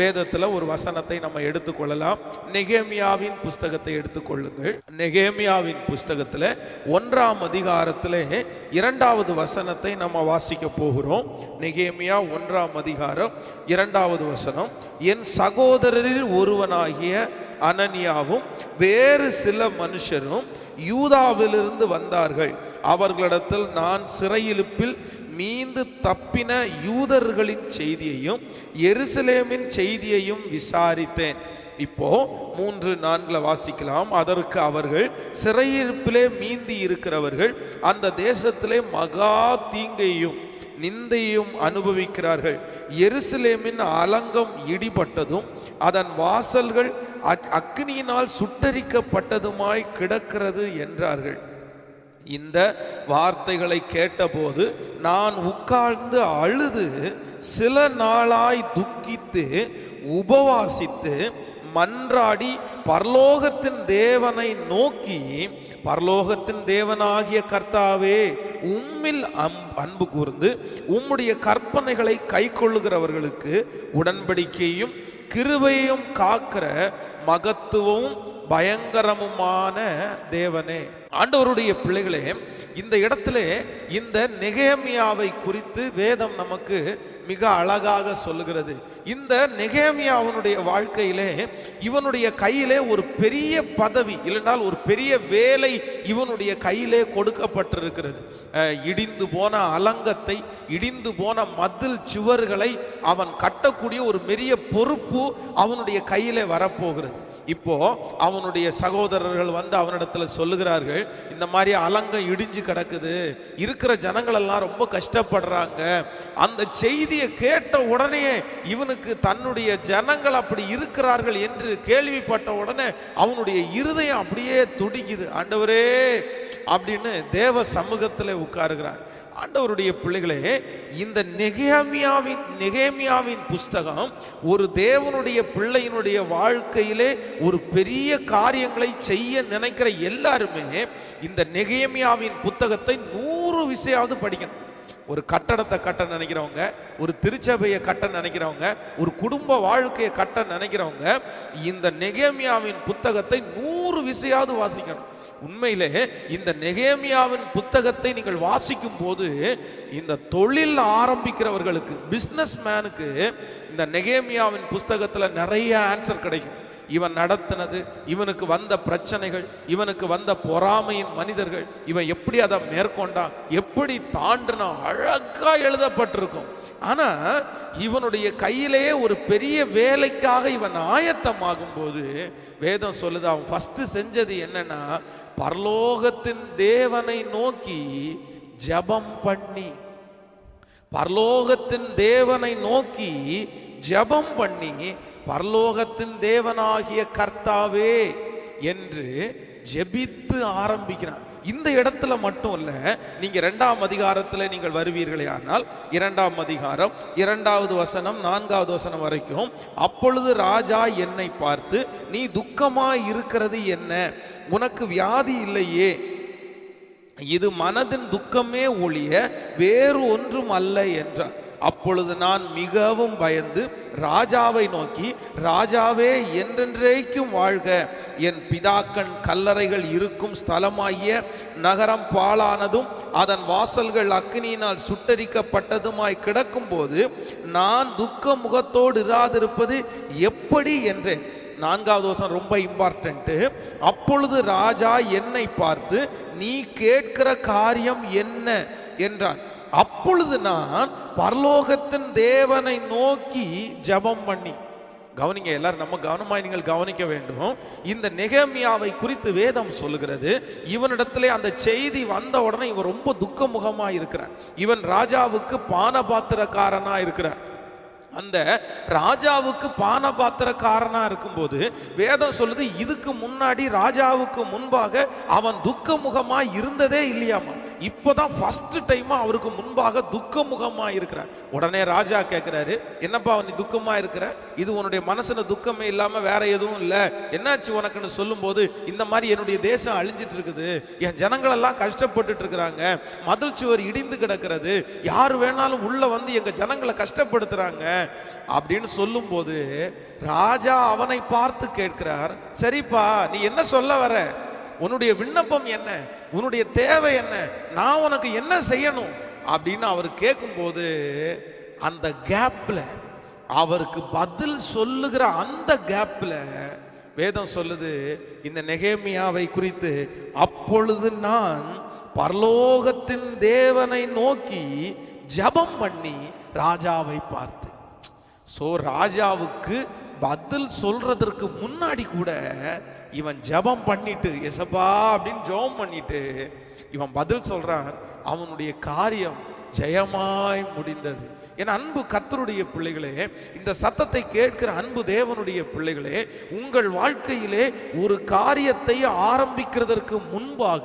வேதத்தில் ஒரு வசனத்தை நம்ம எடுத்துக்கொள்ளலாம். நெகேமியாவின் புஸ்தகத்தை எடுத்துக்கொள்ளுங்கள். நெகேமியாவின் புஸ்தகத்தில் ஒன்றாம் அதிகாரத்தில் இரண்டாவது வசனத்தை நம்ம வாசிக்க போகிறோம். நெகேமியா ஒன்றாம் அதிகாரம் இரண்டாவது வசனம். என் சகோதரரில் ஒருவனாகிய அனனியாவும் வேறு சில மனுஷரும் யூதாவிலிருந்து வந்தார்கள். அவர்களிடத்தில் நான் சிறையிலுப்பில் மீந்து தப்பின யூதர்களின் செய்தியையும் எருசலேமின் செய்தியையும் விசாரித்தேன். இப்போ மூன்று நான்கில் வாசிக்கலாம். அதற்கு அவர்கள் சிறையிருப்பிலே மீந்தி இருக்கிறவர்கள் அந்த தேசத்திலே மகா தீங்கையும் நிந்தையும் அனுபவிக்கிறார்கள். எருசலேமின் அலங்கம் இடிபட்டதும் அதன் வாசல்கள் அக்- அக்னியினால் சுட்டரிக்கப்பட்டதுமாய் கிடக்கிறது என்றார்கள். இந்த வார்த்தைகளை கேட்டபோது நான் உட்கார்ந்து அழுது சில நாளாய் துக்கித்து உபவாசித்து மன்றாடி பரலோகத்தின் தேவனை நோக்கி பரலோகத்தின் தேவனாகிய கர்த்தாவே உம்மில் அம் அன்பு கூர்ந்து உம்முடைய கற்பனைகளை கை கொள்ளுகிறவர்களுக்கு உடன்படிக்கையும் கிருபையும் காக்கிற மகத்துவமும் பயங்கரமுமான தேவனே. ஆண்டவருடைய பிள்ளைகளே இந்த இடத்துல இந்த நெகேமியாவை குறித்து வேதம் நமக்கு மிக அழகாக சொல்லுகிறது. இந்த நெகேமியாவனுடைய வாழ்க்கையிலே இவனுடைய கையிலே ஒரு பெரிய பதவி இல்லைனால் ஒரு பெரிய வேலை இவனுடைய கையிலே கொடுக்கப்பட்டிருக்கிறது. இடிந்து போன அலங்கத்தை இடிந்து போன மதில் சுவர்களை அவன் கட்டக்கூடிய ஒரு பெரிய பொறுப்பு அவனுடைய கையிலே வரப்போகிறது. இப்போ அவனுடைய சகோதரர்கள் வந்து அவனிடத்துல சொல்லுகிறார்கள் இந்த மாதிரி அலங்கம் இடிஞ்சு கிடக்குது. இருக்கிற ஜனங்களெல்லாம் ரொம்ப கஷ்டப்படுறாங்க. அந்த செய்தி செய்தியை கேட்ட உடனே இவனுக்கு தன்னுடைய ஜனங்கள் அப்படி இருக்கிறார்கள் என்று கேள்விப்பட்ட உடனே அவனுடைய இருதயம் அப்படியே துடிக்குது. ஆண்டவரே அப்படின்னு தேவ சமூகத்தில் உட்காருகிறான் ஆண்டவருடைய பிள்ளைகளே இந்த நெகேமியாவின் நெகேமியாவின் புஸ்தகம் ஒரு தேவனுடைய பிள்ளையினுடைய வாழ்க்கையிலே ஒரு பெரிய காரியங்களை செய்ய நினைக்கிற எல்லாருமே இந்த நெகேமியாவின் புத்தகத்தை நூறு விஷயாவது படிக்கணும். ஒரு கட்டடத்தை கட்ட நினைக்கிறவங்க ஒரு திருச்சபையை கட்ட நினைக்கிறவங்க ஒரு குடும்ப வாழ்க்கையை கட்ட நினைக்கிறவங்க இந்த நெகேமியாவின் புத்தகத்தை நூறு விஷயாவது வாசிக்கணும். உண்மையிலே இந்த நெகேமியாவின் புத்தகத்தை நீங்கள் வாசிக்கும் போது இந்த தொழில் ஆரம்பிக்கிறவர்களுக்கு பிஸ்னஸ் மேனுக்கு இந்த நெகேமியாவின் புஸ்தகத்தில் நிறைய ஆன்சர் கிடைக்கும். இவன் நடத்தினது இவனுக்கு வந்த பிரச்சனைகள் இவனுக்கு வந்த பொறாமையின் மனிதர்கள் இவன் எப்படி அதை மேற்கொண்டான் எப்படி தாண்டினான் அழகா எழுதப்பட்டிருக்கும். ஆனா இவனுடைய கையிலேயே ஒரு பெரிய வேலைக்காக இவன் ஆயத்தமாகும் போது வேதம் சொல்லுது அவன் ஃபர்ஸ்ட் செஞ்சது என்னன்னா பரலோகத்தின் தேவனை நோக்கி ஜெபம் பண்ணி பரலோகத்தின் தேவனை நோக்கி ஜெபம் பண்ணி பரலோகத்தின் தேவனாகிய கர்த்தாவே என்று ஜெபித்து ஆரம்பிக்கிறான் இந்த இடத்துல மட்டும் இல்ல நீங்க இரண்டாம் அதிகாரத்தில் நீங்கள் வருவீர்களே ஆனால் இரண்டாம் அதிகாரம் இரண்டாவது வசனம் நான்காவது வசனம் வரைக்கும் அப்பொழுது ராஜா என்னை பார்த்து நீ துக்கமா இருக்கிறது என்ன? உனக்கு வியாதி இல்லையே? இது மனதின் துக்கமே ஒழிய வேறு ஒன்றும் அல்ல என்றார். அப்பொழுது நான் மிகவும் பயந்து ராஜாவை நோக்கி ராஜாவே என்றென்றைக்கும் வாழ்க. என் பிதாக்கன் கல்லறைகள் இருக்கும் ஸ்தலமாகிய நகரம் பாழானதும் அதன் வாசல்கள் அக்னியினால் சுட்டரிக்கப்பட்டதுமாய் கிடக்கும்போது நான் துக்க முகத்தோடு இராதிருப்பது எப்படி? என்றேன். நான்காவது வருஷம் ரொம்ப இம்பார்ட்டன்ட்டு. அப்பொழுது ராஜா என்னை பார்த்து நீ கேட்கிற காரியம் என்ன? என்றான். அப்பொழுது நான் பரலோகத்தின் தேவனை நோக்கி ஜெபம் பண்ணி. கவனிங்க எல்லாரும் நம்ம கவனமாய் நீங்கள் கவனிக்க வேண்டும். இந்த நெகமியாவை குறித்து வேதம் சொல்லுகிறது. இவனிடத்திலே அந்த செய்தி வந்த உடனே இவன் ரொம்ப துக்கமுகமாக இருக்கிறான். இவன் ராஜாவுக்கு பானபாத்திரக்காரனா இருக்கிறான். அந்த ராஜாவுக்கு பானபாத்திரக்காரனா இருக்கும்போது வேதம் சொல்லுது இதுக்கு முன்னாடி ராஜாவுக்கு முன்பாக அவன் துக்க முகமாக இருந்ததே இல்லையாமா இப்போதான் ஃபர்ஸ்ட் டைமா அவருக்கு முன்பாக துக்கமுகமா இருக்கிறார் உடனே ராஜா கேட்கிறாரு என்னப்பா நீ துக்கமா இருக்கிற இது உன்னுடைய மனசுல துக்கமே இல்லாம வேற எதுவும் இல்லை. என்னாச்சு உனக்குன்னு சொல்லும்போது இந்த மாதிரி என்னுடைய தேசம் அழிஞ்சிட்டு இருக்குது என் ஜனங்களெல்லாம் கஷ்டப்பட்டுட்டு இருக்கிறாங்க மதில் சுவர் இடிந்து கிடக்கிறது. யார் வேணாலும் உள்ள வந்து எங்க ஜனங்களை கஷ்டப்படுத்துறாங்க. அப்படின்னு சொல்லும்போது ராஜா அவனை பார்த்து கேட்கிறார் சரிப்பா நீ என்ன சொல்ல வர? உன்னுடைய விண்ணப்பம் என்ன? உன்னுடைய தேவை என்ன? நான் உனக்கு என்ன செய்யணும்? அப்படின்னு அவர் கேட்கும்போது அந்த கேப்பில் அவருக்கு பதில் சொல்லுகிற அந்த கேப்பில் வேதம் சொல்லுது இந்த நெகேமியாவை குறித்து அப்பொழுது நான் பரலோகத்தின் தேவனை நோக்கி ஜெபம் பண்ணி ராஜாவை பார்த்து ஸோ ராஜாவுக்கு பதில் சொல்றதற்கு முன்னாடி கூட இவன் ஜெபம் பண்ணிட்டு எசப்பா அப்படின்னு ஜெபம் பண்ணிட்டு இவன் பதில் சொல்றான் அவனுடைய காரியம் ஜெயமாய் முடிந்தது. என் அன்பு கத்தருடைய பிள்ளைகளே இந்த சத்தத்தை கேட்கிற அன்பு தேவனுடைய பிள்ளைகளே உங்கள் வாழ்க்கையிலே ஒரு காரியத்தை ஆரம்பிக்கிறதற்கு முன்பாக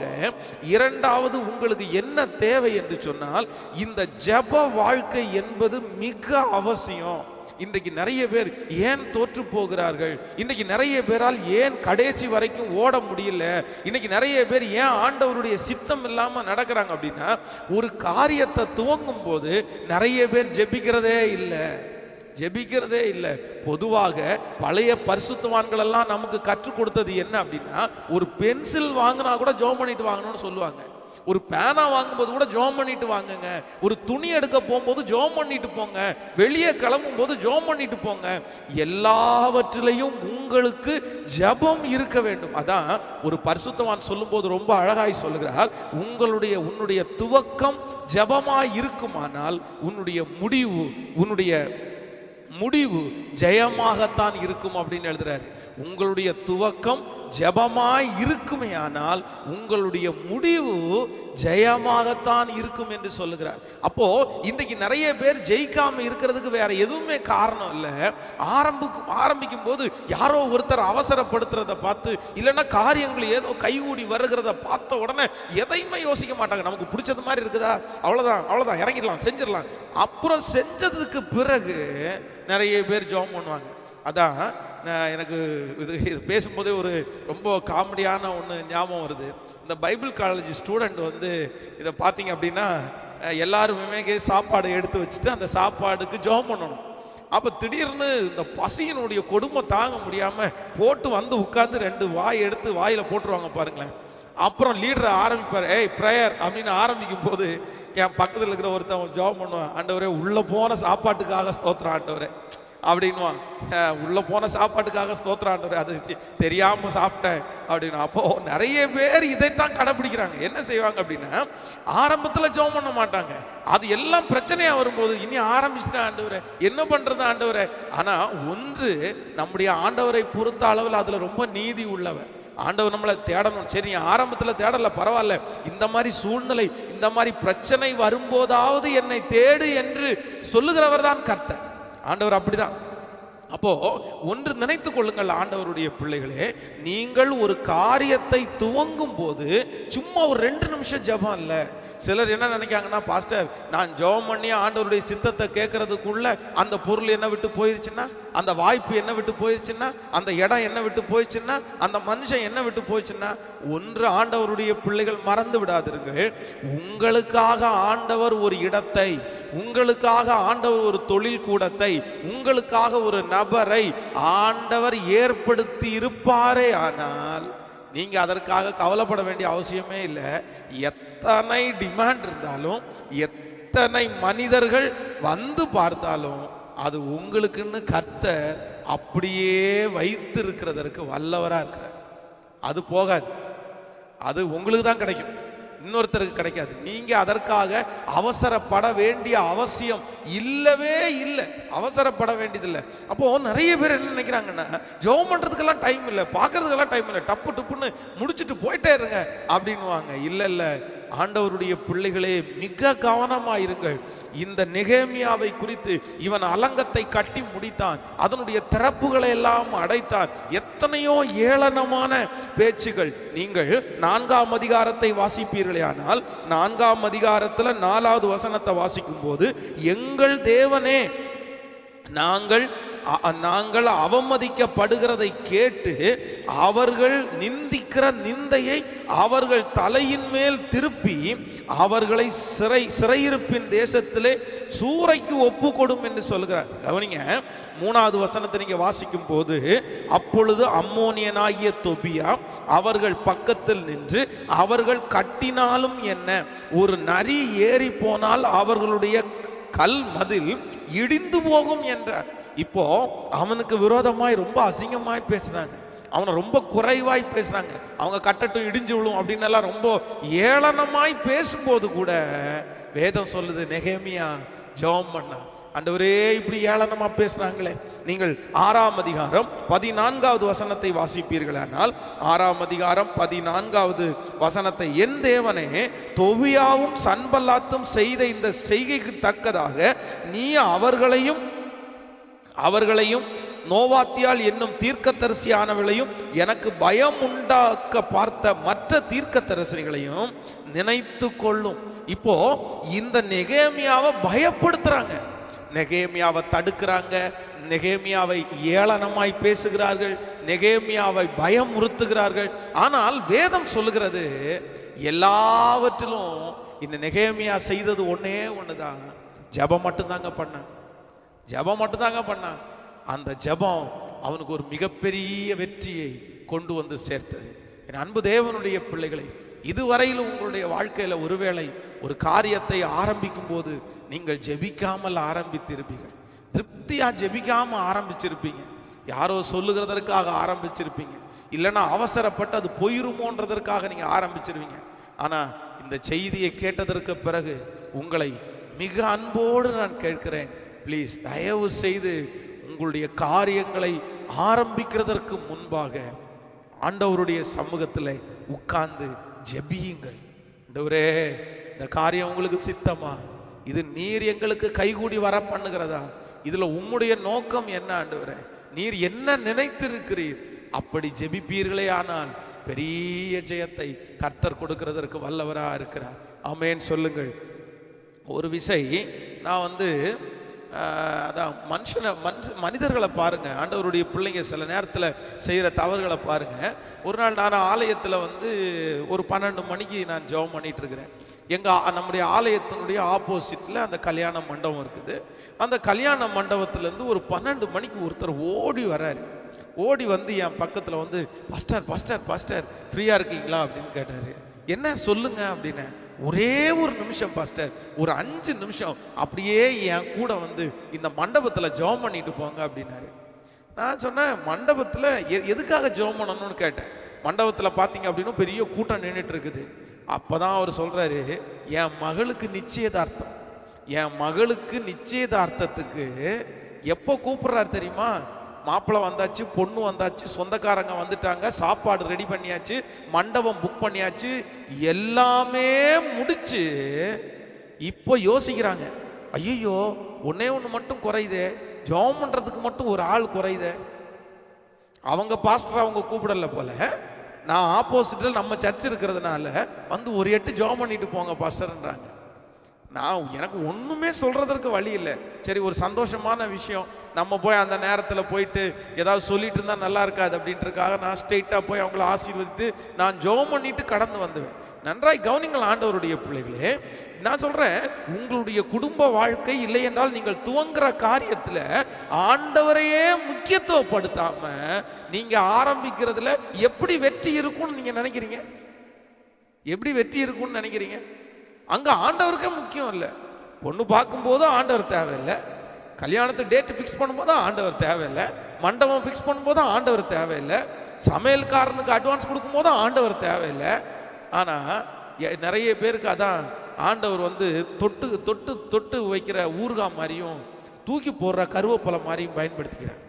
இரண்டாவது உங்களுக்கு என்ன தேவை என்று சொன்னால் இந்த ஜெப வாழ்க்கை என்பது மிக அவசியம். இன்றைக்கு நிறைய பேர் ஏன் தோற்று போகிறார்கள்? இன்றைக்கு நிறைய பேரால் ஏன் கடைசி வரைக்கும் ஓட முடியல? இன்னைக்கு நிறைய பேர் ஏன் ஆண்டவருடைய சித்தம் இல்லாமல் நடக்கிறாங்க அப்படின்னா ஒரு காரியத்தை துவங்கும் போது நிறைய பேர் ஜெபிக்கிறதே இல்லை. ஜெபிக்கிறதே இல்லை. பொதுவாக பழைய பரிசுத்தவான்கள் எல்லாம் நமக்கு கற்றுக் கொடுத்தது என்ன அப்படின்னா ஒரு பென்சில் வாங்கினா கூட ஜோம் பண்ணிட்டு வாங்கணும்னு சொல்லுவாங்க. ஒரு பேனா வாங்கும்போது கூட ஜோம் பண்ணிட்டு வாங்குங்க. ஒரு துணி எடுக்க போகும்போது ஜோம் பண்ணிட்டு போங்க. வெளியே கிளம்பும் போது ஜோம் பண்ணிட்டு போங்க. எல்லாவற்றிலையும் உங்களுக்கு ஜெபம் இருக்க வேண்டும். அதான் ஒரு பரிசுத்தவான் சொல்லும்போது ரொம்ப அழகாய் சொல்லுகிறார். உங்களுடைய உன்னுடைய துவக்கம் ஜபமாய் இருக்குமானால் உன்னுடைய முடிவு உன்னுடைய முடிவு ஜெயமாகத்தான் இருக்கும் அப்படின்னு எழுதுறாரு. உங்களுடைய துவக்கம் ஜெபமாய் இருக்குமே ஆனால் உங்களுடைய முடிவு ஜெயமாகத்தான் இருக்கும் என்று சொல்லுகிறார். அப்போ இன்றைக்கு நிறைய பேர் ஜெயிக்காம இருக்கிறதுக்கு வேற எதுவுமே காரணம் இல்லை. ஆரம்பிக்கும் ஆரம்பிக்கும் போது யாரோ ஒருத்தர் அவசரப்படுத்துறத பார்த்து இல்லைன்னா காரியங்கள் ஏதோ கைகூடி வருகிறத பார்த்த உடனே எதையுமே யோசிக்க மாட்டாங்க. நமக்கு பிடிச்சது மாதிரி இருக்குதா? அவ்வளோதான் அவ்வளோதான் இறங்கிடலாம் செஞ்சிடலாம். அப்புறம் செஞ்சதுக்கு பிறகு நிறைய பேர் ஜெபம் பண்ணுவாங்க. அதான் எனக்கு இது இது பேசும்போதே ஒரு ரொம்ப காமெடியான ஒன்று ஞாபகம் வருது. இந்த பைபிள் காலேஜ் ஸ்டூடெண்ட் வந்து இதை பார்த்தீங்க அப்படின்னா எல்லாருமே சாப்பாடு எடுத்து வச்சுட்டு அந்த சாப்பாடுக்கு ஜெபம் பண்ணணும். அப்போ திடீர்னு இந்த பசியினுடைய கொடுமை தாங்க முடியாமல் போட்டு வந்து உட்காந்து ரெண்டு வாய் எடுத்து வாயில் போட்டுருவாங்க பாருங்களேன். அப்புறம் லீடரை ஆரம்பிப்பார் ஏய் ப்ரேயர் அப்படின்னு ஆரம்பிக்கும் போது என் பக்கத்தில் இருக்கிற ஒருத்தன் ஜோம் பண்ணுவான். ஆண்டவரே உள்ளே போன சாப்பாட்டுக்காக ஸ்தோத்திரம் ஆண்டவரே. அப்படின்வான் உள்ளே உள்ள போன சாப்பாட்டுக்காக ஸ்தோத்திராண்டவர் ஆண்டவரே அது சி- தெரியாம சாப்பிட்டேன். அப்படின்னு. அப்போ நிறைய பேர் இதைத்தான் கடைபிடிக்கிறாங்க. என்ன செய்வாங்க அப்படின்னா ஆரம்பத்துல ஜெபம் பண்ண மாட்டாங்க. அது எல்லாம் பிரச்சனையா வரும்போது இனி ஆரம்பிச்சிட்டேன் ஆண்டவரே என்ன பண்றது ஆண்டவரே? ஆனா ஒன்று நம்முடைய ஆண்டவரை பொறுத்த அளவில் அதுல ரொம்ப நீதி உள்ளவர். ஆண்டவர் நம்மளை தேடணும். சரி நீ ஆரம்பத்தில் தேடல பரவாயில்ல. இந்த மாதிரி சூழ்நிலை இந்த மாதிரி பிரச்சனை வரும்போதாவது என்னை தேடு என்று சொல்லுகிறவர் தான் கர்த்தர். ஆண்டவர் அப்படிதான். அப்போ ஒன்று நினைத்து கொள்ளுங்கள் ஆண்டவருடைய பிள்ளைகளே நீங்கள் ஒரு காரியத்தை துவங்கும் போது சும்மா ஒரு ரெண்டு நிமிஷம் ஜெபம் இல்லை. சிலர் என்ன நினைக்காங்கன்னா பாஸ்டர் நான் ஜெபம் பண்ணி ஆண்டவருடைய சித்தத்தை கேட்கறதுக்குள்ள அந்த பொருள் என்ன விட்டு போயிருச்சுன்னா அந்த வாய்ப்பு என்ன விட்டு போயிருச்சுன்னா அந்த இடம் என்ன விட்டு போயிடுச்சுன்னா அந்த மனுஷன் என்ன விட்டு போயிடுச்சுன்னா ஒன்று ஆண்டவருடைய பிள்ளைகள் மறந்து விடாதிருங்க உங்களுக்காக ஆண்டவர் ஒரு இடத்தை உங்களுக்காக ஆண்டவர் ஒரு தொழில் கூடத்தை உங்களுக்காக ஒரு நபரை ஆண்டவர் ஏற்படுத்தி இருப்பாரே ஆனால் நீங்க அதற்காக கவலைப்பட வேண்டிய அவசியமே இல்லை. எத்தனை டிமாண்ட் இருந்தாலும் எத்தனை மனிதர்கள் வந்து பார்த்தாலும் அது உங்களுக்குன்னு கர்த்தர் அப்படியே வைத்திருக்கிறதற்கு வல்லவராக இருக்கிறார். அது போகாது. அது உங்களுக்கு தான் கிடைக்கும். இன்னொருத்தருக்கு கிடைக்காது. நீங்கள் அதற்காக அவசரப்பட வேண்டிய அவசியம் இல்லவே இல்லை. அவசரப்பட வேண்டியதில்லை. அப்போது நிறைய பேர் என்ன நினைக்கிறாங்கன்னா ஜெபம் பண்ணுறதுக்கெல்லாம் டைம் இல்லை பார்க்குறதுக்கெல்லாம் டைம் இல்லை டப்பு டப்புன்னு முடிச்சுட்டு போயிட்டே இருங்க அப்படின்னுவாங்க. இல்லை இல்லை. ஆண்டவருடைய பிள்ளைகளே மிக கவனமாயிருங்கள். இந்த நெகேமியாவை குறித்து இவன் அலங்கத்தை கட்டி முடித்தான். அதனுடைய திறப்புகளை எல்லாம் அடைத்தான். எத்தனையோ ஏளனமான பேச்சுகள். நீங்கள் நான்காம் அதிகாரத்தை வாசிப்பீர்களே ஆனால் நான்காம் அதிகாரத்தில் நாலாவது வசனத்தை வாசிக்கும் போது எங்கள் தேவனே நாங்கள் நாங்கள் அவமதிக்கப்படுகிறதை கேட்டு அவர்கள் நிந்திக்கிற நிந்தையை அவர்கள் தலையின் மேல் திருப்பி அவர்களை சிறை சிறையிருப்பின் தேசத்திலே சூறைக்கு ஒப்பு கொடும் என்று சொல்கிறார் கவனிங்க மூணாவது வசனத்தை நீங்க வாசிக்கும் போது அப்பொழுது அம்மோனியனாகிய தொபியா அவர்கள் பக்கத்தில் நின்று அவர்கள் கட்டினாலும் என்ன ஒரு நரி ஏறி போனால் அவர்களுடைய கல் மதில் இடிந்து போகும் என்றார். இப்போ அவனுக்கு விரோதமாய் ரொம்ப அசிங்கமாய் பேசுறாங்க. அவனை ரொம்ப குறைவாய் பேசுறாங்க. அவங்க கட்டட்டும் இடிஞ்சு விழும் அப்படின்னு எல்லாம் ரொம்ப ஏளனமாய் பேசும்போது கூட வேதம் சொல்லுது நெகேமியா ஜெபம் பண்ணான் அண்டவரே இப்படி ஏளனமா பேசுறாங்களே. நீங்கள் ஆறாம் அதிகாரம் பதினான்காவது வசனத்தை வாசிப்பீர்களானால் ஆறாம் அதிகாரம் பதினான்காவது வசனத்தை என் தேவனே தொவியாவும் சன்பல்லாத்தும் செய்த இந்த செய்கைக்கு தக்கதாக நீ அவர்களையும் அவர்களையும் நோவாத்தியால் என்னும் தீர்க்கதரிசியானவளையும் எனக்கு பயம் உண்டாக்க பார்த்த மற்ற தீர்க்கத்தரசிகளையும் நினைத்து கொள்ளும் இப்போ இந்த நெகேமியாவை பயப்படுத்துறாங்க. நெகேமியாவை தடுக்கிறாங்க நெகேமியாவை ஏளனமாய் பேசுகிறார்கள் நெகேமியாவை பயமுறுத்துகிறார்கள். ஆனால் வேதம் சொல்லுகிறது எல்லாவற்றிலும் இந்த நெகேமியா செய்தது ஒன்றே ஒண்ணுதான். ஜெபம் மட்டும்தாங்க பண்ணான். ஜெபம் மட்டும்தாங்க பண்ணான். அந்த ஜெபம் அவனுக்கு ஒரு மிகப்பெரிய வெற்றியை கொண்டு வந்து சேர்த்தது. என் அன்பு தேவனுடைய பிள்ளைகளை இதுவரையிலும் உங்களுடைய வாழ்க்கையில் ஒருவேளை ஒரு காரியத்தை ஆரம்பிக்கும் போது நீங்கள் ஜெபிக்காமல் ஆரம்பித்திருப்பீர்கள். திருப்தியாக ஜெபிக்காம ஆரம்பிச்சிருப்பீங்க. யாரோ சொல்லுகிறதற்காக ஆரம்பிச்சிருப்பீங்க. இல்லைன்னா அவசரப்பட்டு அது போயிருமோன்றதற்காக நீங்கள் ஆரம்பிச்சிருவீங்க. ஆனால் இந்த செய்தியை கேட்டதற்கு பிறகு உங்களை மிக அன்போடு நான் கேட்கிறேன். ப்ளீஸ் தயவு செய்து உங்களுடைய காரியங்களை ஆரம்பிக்கிறதற்கு முன்பாக ஆண்டவருடைய சமூகத்தில் உட்கார்ந்து ஜெபியுங்கள். ஆண்டவரே இந்த காரியம் உங்களுக்கு சித்தமா? இது நீர் எங்களுக்கு கைகூடி வர பண்ணுகிறதா இதுல உம்முடைய நோக்கம் என்ன ஆண்டவரே? நீர் என்ன நினைத்திருக்கிறீர்? அப்படி ஜெபிப்பீர்களே ஆனால் பெரிய ஜெயத்தை கர்த்தர் கொடுக்கிறதற்கு வல்லவராக இருக்கிறார். ஆமேன்னு சொல்லுங்கள். ஒரு விசை நான் வந்து அதான் மனுஷனை மனுஷ மனிதர்களை பாருங்கள் ஆண்டவருடைய பிள்ளைங்க சில நேரத்தில் செய்கிற தவறுகளை பாருங்கள் ஒரு நாள் நான் ஆலயத்தில் வந்து ஒரு பன்னெண்டு மணிக்கு நான் ஜெபம் பண்ணிகிட்டு இருக்கிறேன் எங்கள் நம்முடைய ஆலயத்தினுடைய ஆப்போசிட்டில் அந்த கல்யாண மண்டபம் இருக்குது. அந்த கல்யாண மண்டபத்துலேருந்து ஒரு பன்னெண்டு மணிக்கு ஒருத்தர் ஓடி வர்றாரு ஓடி வந்து என் பக்கத்தில் வந்து பஸ்டர் பஸ்டர் பஸ்டர் ஃப்ரீயாக இருக்கீங்களா? அப்படின்னு கேட்டார். என்ன சொல்லுங்க அப்படின்னு. ஒரே ஒரு நிமிஷம் பாஸ்டர் ஒரு அஞ்சு நிமிஷம். அப்படியே என் கூட வந்து இந்த மண்டபத்தில் ஜெபம் பண்ணிட்டு போங்க அப்படின்னாரு. நான் சொன்னேன் மண்டபத்தில் எ- எதுக்காக ஜெபம் பண்ணணும்னு கேட்டேன். மண்டபத்தில் பார்த்தீங்க அப்படின்னா பெரிய கூட்டம் நின்றுட்டு இருக்குது. அப்போ தான் அவர் சொல்கிறாரு என் மகளுக்கு நிச்சயதார்த்தம். என் மகளுக்கு நிச்சயதார்த்தத்துக்கு எப்போ கூப்பிட்றாரு தெரியுமா? மாப்பிள்ளை வந்தாச்சு பொண்ணு வந்தாச்சு சொந்தக்காரங்க வந்துட்டாங்க சாப்பாடு ரெடி பண்ணியாச்சு மண்டபம் புக் பண்ணியாச்சு எல்லாமே முடிச்சு இப்போ யோசிக்கிறாங்க ஐயோ ஒன்னே ஒன்று மட்டும் குறையுதே ஜெபம் பண்ணுறதுக்கு மட்டும் ஒரு ஆள் குறையுதே. அவங்க பாஸ்டர் அவங்க கூப்பிடல போல நான் ஆப்போசிட்டில் நம்ம சர்ச் இருக்கிறதுனால வந்து ஒரு எட்டு ஜோம் பண்ணிட்டு போங்க பாஸ்டர்ன்றாங்க நான் எனக்கு ஒன்றுமே சொல்கிறதற்கு வழி இல்லை. சரி ஒரு சந்தோஷமான விஷயம். நம்ம போய் அந்த நேரத்தில் போயிட்டு ஏதாவது சொல்லிட்டு இருந்தால் நல்லா இருக்காது அப்படின்றதுக்காக நான் ஸ்ட்ரெயிட்டாக போய் அவங்கள ஆசீர்வதித்து நான் ஜெபம் பண்ணிட்டு கடந்து வந்துவேன். நன்றாய் கவனிங்கள் ஆண்டவருடைய பிள்ளைகளே. நான் சொல்கிறேன் உங்களுடைய குடும்ப வாழ்க்கை இல்லை என்றால் நீங்கள் துவங்குற காரியத்தில் ஆண்டவரையே முக்கியத்துவப்படுத்தாமல் நீங்கள் ஆரம்பிக்கிறதுல எப்படி வெற்றி இருக்கும்னு நீங்கள் நினைக்கிறீங்க? எப்படி வெற்றி இருக்கும்னு நினைக்கிறீங்க? அங்கே ஆண்டவருக்கே முக்கியம் இல்லை. பொண்ணு பார்க்கும்போது ஆண்டவர் தேவையில்லை. கல்யாணத்து டேட்டு ஃபிக்ஸ் பண்ணும்போது ஆண்டவர் தேவையில்லை. மண்டபம் ஃபிக்ஸ் பண்ணும்போது ஆண்டவர் தேவையில்லை. சமையல்காரனுக்கு அட்வான்ஸ் கொடுக்கும்போது ஆண்டவர் தேவையில்லை. ஆனால் நிறைய பேருக்கு அதான் ஆண்டவர் வந்து தொட்டு தொட்டு தொட்டு வைக்கிற ஊறுகாய் மாதிரியும் தூக்கி போடுற கருவேப்பிலை மாதிரியும் பயன்படுத்திக்கிறார்.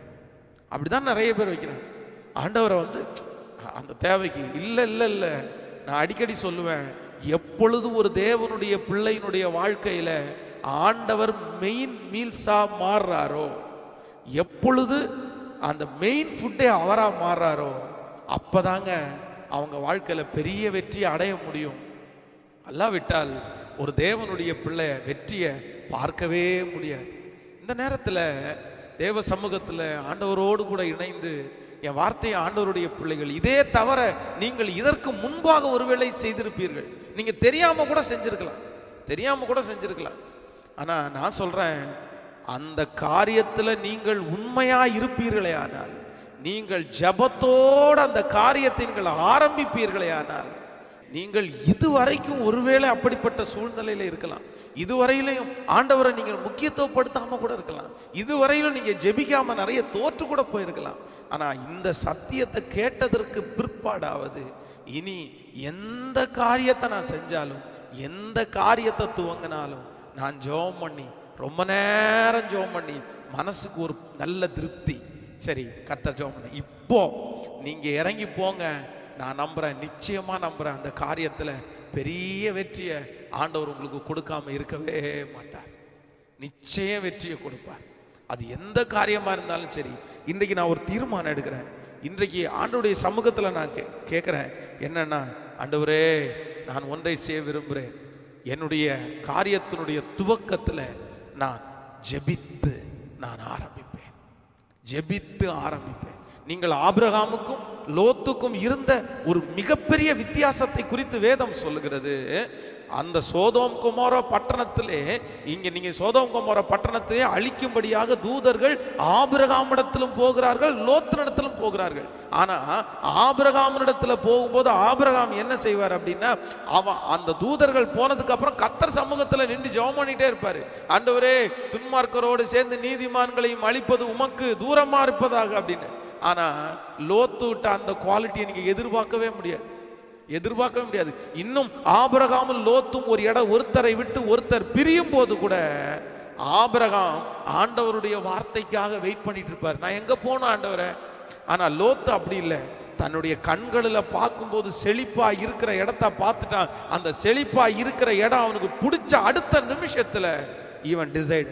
அப்படிதான் நிறைய பேர் வைக்கிறேன் ஆண்டவரை வந்து அந்த தேவைக்கு இல்லை இல்லை இல்லை. நான் அடிக்கடி சொல்லுவேன். எப்பொழுது ஒரு தேவனுடைய பிள்ளையினுடைய வாழ்க்கையில் ஆண்டவர் மெயின் மீல்ஸா மாறுறாரோ எப்பொழுது அந்த மெயின் ஃபுட்டே அவராக மாறுறாரோ அப்பதாங்க அவங்க வாழ்க்கையில் பெரிய வெற்றியை அடைய முடியும். அல்லாவிட்டால் ஒரு தேவனுடைய பிள்ளை வெற்றியை பார்க்கவே முடியாது. இந்த நேரத்தில் தேவ சமூகத்தில் ஆண்டவரோடு கூட இணைந்து என் வார்த்தையை ஆண்டவருடைய பிள்ளைகள் இதே தவிர நீங்கள் இதற்கு முன்பாக ஒருவேளை செய்திருப்பீர்கள். நீங்கள் தெரியாமல் கூட செஞ்சிருக்கலாம். தெரியாமல் கூட செஞ்சிருக்கலாம். ஆனால் நான் சொல்கிறேன் அந்த காரியத்தில் நீங்கள் உண்மையாக இருப்பீர்களே ஆனால் நீங்கள் ஜபத்தோடு அந்த காரியத்தை நீங்கள் ஆரம்பிப்பீர்களே ஆனால் நீங்கள் இதுவரைக்கும் ஒருவேளை அப்படிப்பட்ட சூழ்நிலையில் இருக்கலாம். இதுவரையிலையும் ஆண்டவரை நீங்கள் முக்கியத்துவப்படுத்தாமல் கூட இருக்கலாம். இதுவரையிலும் நீங்கள் ஜெபிக்காமல் நிறைய தோற்று கூட போயிருக்கலாம். ஆனால் இந்த சத்தியத்தை கேட்டதற்கு பிற்பாடாவது இனி எந்த காரியத்தை நான் செஞ்சாலும் எந்த காரியத்தை துவங்கினாலும் நான் ஜெபம் பண்ணி ரொம்ப நேரம் ஜெபம் பண்ணி மனசுக்கு ஒரு நல்ல திருப்தி. சரி கர்த்தர் ஜெபம் பண்ணி. இப்போ நீங்கள் இறங்கி போங்க. நான் நம்புகிறேன் நிச்சயமாக நம்புகிறேன் அந்த காரியத்தில் பெரிய வெற்றியை ஆண்டவர் உங்களுக்கு கொடுக்காம இருக்கவே மாட்டார். நிச்சயம் வெற்றியை கொடுப்பார். அது எந்த காரியமாக இருந்தாலும் சரி இன்றைக்கு நான் ஒரு தீர்மானம் எடுக்கிறேன். இன்றைக்கு ஆண்டவுடைய சமூகத்தில் நான் கே கேட்குறேன் என்னன்னா ஆண்டவரே நான் ஒன்றை செய்ய விரும்புகிறேன் என்னுடைய காரியத்தினுடைய துவக்கத்தில் நான் ஜெபித்து நான் ஆரம்பிப்பேன். ஜெபித்து ஆரம்பிப்பேன். நீங்கள் ஆபிரகாமுக்கும் லோத்துக்கும் இருந்த ஒரு மிகப்பெரிய வித்தியாசத்தை குறித்து வேதம் சொல்லுகிறது. அந்த சோதோம் குமார பட்டணத்திலே இங்க நீங்க சோதோம் குமார பட்டணத்திலே அழிக்கும்படியாக தூதர்கள் ஆபிரகாமிடத்திலும் போகிறார்கள் லோத்தனிடத்திலும் போகிறார்கள். ஆனா ஆபிரகாமிடத்துல போகும்போது ஆபிரகாம் என்ன செய்வார் அப்படின்னா அவன் அந்த தூதர்கள் போனதுக்கு அப்புறம் கத்தர் சமூகத்துல நின்று ஜெபம் பண்ணிட்டே இருப்பாரு. அண்டவரே துன்மார்க்கரோடு சேர்ந்து நீதிமான்களையும் அழிப்பது உமக்கு தூரமா இருப்பதாக அப்படின்னு. ஆனா லோத்து விட்ட அந்த குவாலிட்டியை நீங்க எதிர்பார்க்கவே முடியாது. எதிர்பார்க்கவே முடியாது. இன்னும் ஆபரகாமும் லோத்தும் ஒரு இடம் ஒருத்தரை விட்டு ஒருத்தர் பிரியும் போது கூட ஆபரகாம் ஆண்டவருடைய வார்த்தைக்காக வெயிட் பண்ணிட்டு இருப்பார். நான் எங்க போனோம் ஆண்டவரை? ஆனா லோத்து அப்படி இல்லை. தன்னுடைய கண்களில் பார்க்கும்போது செழிப்பா இருக்கிற இடத்த பார்த்துட்டான். அந்த செழிப்பா இருக்கிற இடம் அவனுக்கு பிடிச்ச அடுத்த நிமிஷத்துல ஈவன் டிசைட்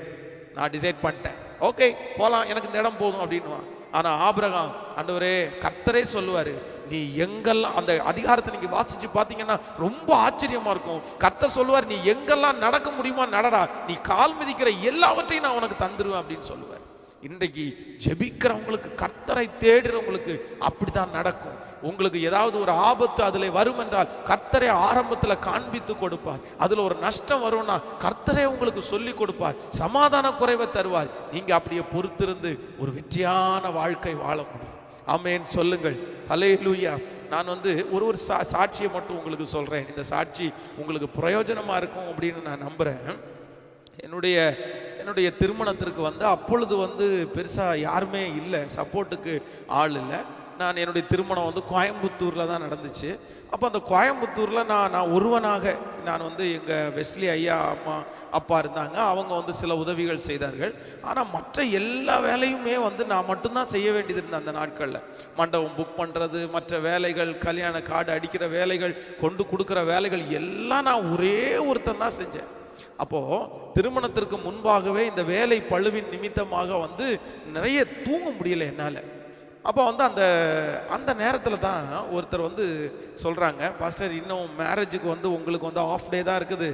நான் டிசைட் பண்ணிட்டேன். ஓகே போலாம் எனக்கு இந்த இடம் போதும் அப்படின்னுவான். ஆனால் ஆபிரகாம் ஆண்டவரே கர்த்தரே சொல்லுவார் நீ எங்கெல்லாம் அந்த அதிகாரத்தை நீங்கள் வாசித்து பார்த்தீங்கன்னா ரொம்ப ஆச்சரியமாக இருக்கும். கர்த்தர் சொல்லுவார் நீ எங்கெல்லாம் நடக்க முடியுமா நடடா. நீ கால் மிதிக்கிற எல்லாவற்றையும் நான் உனக்கு தந்துடுவேன் அப்படின்னு சொல்லுவார். இன்றைக்கு ஜெபிக்கிறவங்களுக்கு கர்த்தரை தேடுறவங்களுக்கு அப்படித்தான் நடக்கும். உங்களுக்கு ஏதாவது ஒரு ஆபத்து அதில் வரும் என்றால் கர்த்தரை ஆரம்பத்தில் காண்பித்து கொடுப்பார். அதில் ஒரு நஷ்டம் வரும்னா கர்த்தரை உங்களுக்கு சொல்லி கொடுப்பார். சமாதான குறைவை தருவார். நீங்கள் அப்படியே பொறுத்திருந்து ஒரு வெற்றியான வாழ்க்கை வாழ முடியும். ஆமென். சொல்லுங்கள். ஹலே லூயா நான் வந்து ஒரு ஒரு சா சாட்சியை மட்டும் உங்களுக்கு சொல்கிறேன் இந்த சாட்சி உங்களுக்கு பிரயோஜனமாக இருக்கும் அப்படின்னு நான் நம்புகிறேன் என்னுடைய என்னுடைய திருமணத்திற்கு வந்து அப்பொழுது வந்து பெருசாக யாருமே இல்லை சப்போர்ட்டுக்கு ஆள் இல்லை. நான் என்னுடைய திருமணம் வந்து கோயம்புத்தூரில் தான் நடந்துச்சு. அப்போ அந்த கோயம்புத்தூரில் நான் நான் ஒருவனாக நான் வந்து எங்கள் வெஸ்லி ஐயா அம்மா அப்பா இருந்தாங்க. அவங்க வந்து சில உதவிகள் செய்தார்கள். ஆனால் மற்ற எல்லா வேலையுமே வந்து நான் மட்டும்தான் செய்ய வேண்டியது இருந்தேன் அந்த நாட்களில். மண்டபம் புக் பண்ணுறது மற்ற வேலைகள் கல்யாண கார்டு அடிக்கிற வேலைகள் கொண்டு கொடுக்குற வேலைகள் எல்லாம் நான் ஒரே ஒருத்தன் தான் செஞ்சேன். அப்போது திருமணத்திற்கு முன்பாகவே இந்த வேலை பழுவின் நிமித்தமாக வந்து நிறைய தூங்க முடியல என்னால். அப்போ வந்து அந்த அந்த நேரத்தில் தான் ஒருத்தர் வந்து சொல்கிறாங்க பாஸ்டர் இன்னும் மேரேஜுக்கு வந்து உங்களுக்கு வந்து ஆஃப் டே தான் இருக்குது.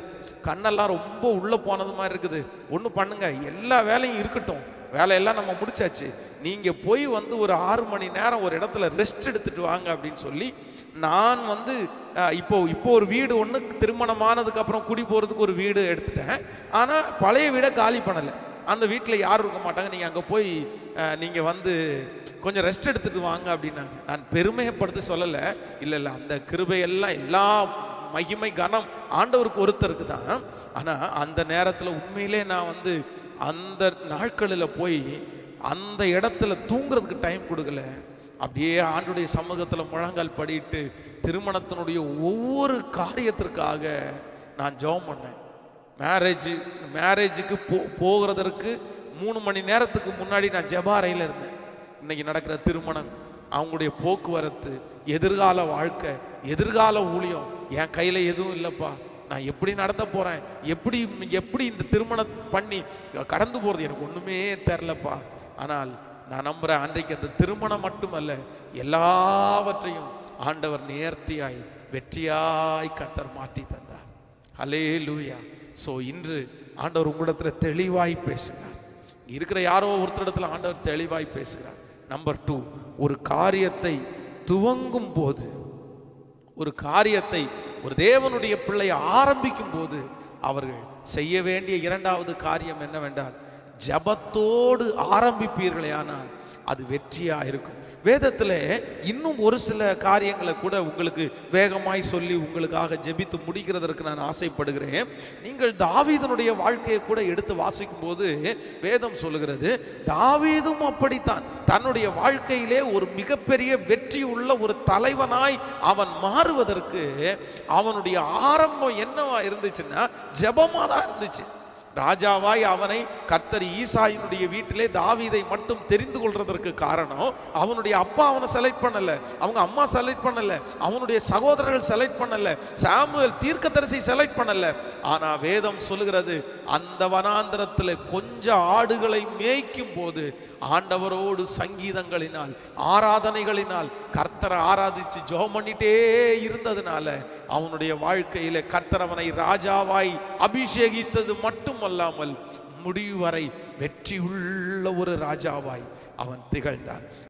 கண்ணெல்லாம் ரொம்ப உள்ளே போனது மாதிரி இருக்குது. ஒன்று பண்ணுங்கள் எல்லா வேலையும் இருக்கட்டும். வேலையெல்லாம் நம்ம முடிச்சாச்சு. நீங்கள் போய் வந்து ஒரு ஆறு மணி நேரம் ஒரு இடத்துல ரெஸ்ட் எடுத்துகிட்டு வாங்க அப்படின்னு சொல்லி நான் வந்து இப்போ இப்போ ஒரு வீடு ஒன்று திருமணமானதுக்கு அப்புறம் குடி போகிறதுக்கு ஒரு வீடு எடுத்துட்டேன். ஆனால் பழைய வீடை காலி பண்ணலை. அந்த வீட்டில் யாரும் இருக்க மாட்டாங்க. நீங்கள் அங்கே போய் நீங்கள் வந்து கொஞ்சம் ரெஸ்ட் எடுத்துகிட்டு வாங்க அப்படின்னாங்க. நான் பெருமையப்படுத்தி சொல்லலை. இல்லை இல்லை அந்த கிருபையெல்லாம் எல்லா மகிமை கனம் ஆண்டவருக்கு ஒருத்தருக்கு தான். ஆனால் அந்த நேரத்தில் உண்மையிலே நான் வந்து அந்த நாட்களில் போய் அந்த இடத்துல தூங்குறதுக்கு டைம் கொடுக்கல. அப்படியே ஆண்டுடைய சமூகத்தில் முழங்கால் படிட்டு திருமணத்தினுடைய ஒவ்வொரு காரியத்திற்காக நான் ஜெபம் பண்ணேன். மேரேஜ் மேரேஜுக்கு போ போகிறதற்கு மூணு மணி நேரத்துக்கு முன்னாடி நான் ஜெபாரையில் இருந்தேன். இன்னைக்கு நடக்கிற திருமணம் அவங்களுடைய போக்குவரத்து எதிர்கால வாழ்க்கை எதிர்கால ஊழியம் என் கையில் எதுவும் இல்லைப்பா. நான் எப்படி நடத்த போகிறேன் எப்படி எப்படி இந்த திருமணம் பண்ணி கடந்து போகிறது எனக்கு ஒன்றுமே தெரிலப்பா. ஆனால் நான் நம்புகிறேன் அன்றைக்கு அந்த திருமணம் மட்டுமல்ல எல்லாவற்றையும் ஆண்டவர் நேர்த்தியாய் வெற்றியாய் கர்த்தர் மாற்றி தந்தார். ஹலே லூயா ஸோ இன்று ஆண்டவர் உங்களிடத்தில் தெளிவாய் பேசுகிறார். இருக்கிற யாரோ ஒருத்தரிடத்தில் ஆண்டவர் தெளிவாய் பேசுகிறார். நம்பர் டூ ஒரு காரியத்தை துவங்கும் போது ஒரு காரியத்தை ஒரு தேவனுடைய பிள்ளை ஆரம்பிக்கும் போது அவர்கள் செய்ய வேண்டிய இரண்டாவது காரியம் என்னவென்றால் ஜபத்தோடு ஆரம்பிப்பீர்களே ஆனால் அது வெற்றியா இருக்கும் வேதத்தில் இன்னும் ஒரு சில காரியங்களை கூட உங்களுக்கு வேகமாய் சொல்லி உங்களுக்காக ஜெபித்து முடிக்கிறதற்கு நான் ஆசைப்படுகிறேன். நீங்கள் தாவீதனுடைய வாழ்க்கையை கூட எடுத்து வாசிக்கும் போது வேதம் சொல்லுகிறது தாவீதும் அப்படித்தான். தன்னுடைய வாழ்க்கையிலே ஒரு மிகப்பெரிய வெற்றி உள்ள ஒரு தலைவனாய் அவன் மாறுவதற்கு அவனுடைய ஆரம்பம் என்னவா இருந்துச்சுன்னா ஜபமாக தான் இருந்துச்சு. ராஜாவாய் அவனை கர்த்தர் ஈசாயினுடைய வீட்டிலே தாவீதை மட்டும் தெரிந்து கொள்றதற்கு காரணம் அவனுடைய அப்பா அவனை செலக்ட் பண்ணல அவங்க அம்மா செலக்ட் பண்ணல அவனுடைய சகோதரர்கள் செலக்ட் பண்ணல சாமுவேல் தீர்க்கதரிசி செலக்ட் பண்ணல. ஆனா வேதம் சொல்லுகிறது அந்த வனாந்திரத்தில் கொஞ்ச ஆடுகளை மேய்க்கும் போது ஆண்டவரோடு சங்கீதங்களினால் ஆராதனைகளினால் கர்த்தரை ஆராதிச்சு ஜோ பண்ணிட்டே இருந்ததுனால அவனுடைய வாழ்க்கையில கர்த்தர் அவனை ராஜாவாய் அபிஷேகித்தது மட்டும் மட்டுமல்லாமல் முடிவு வரை வெற்றியுள்ள ஒரு ராஜாவாய் அவன் திகழ்ந்தான்.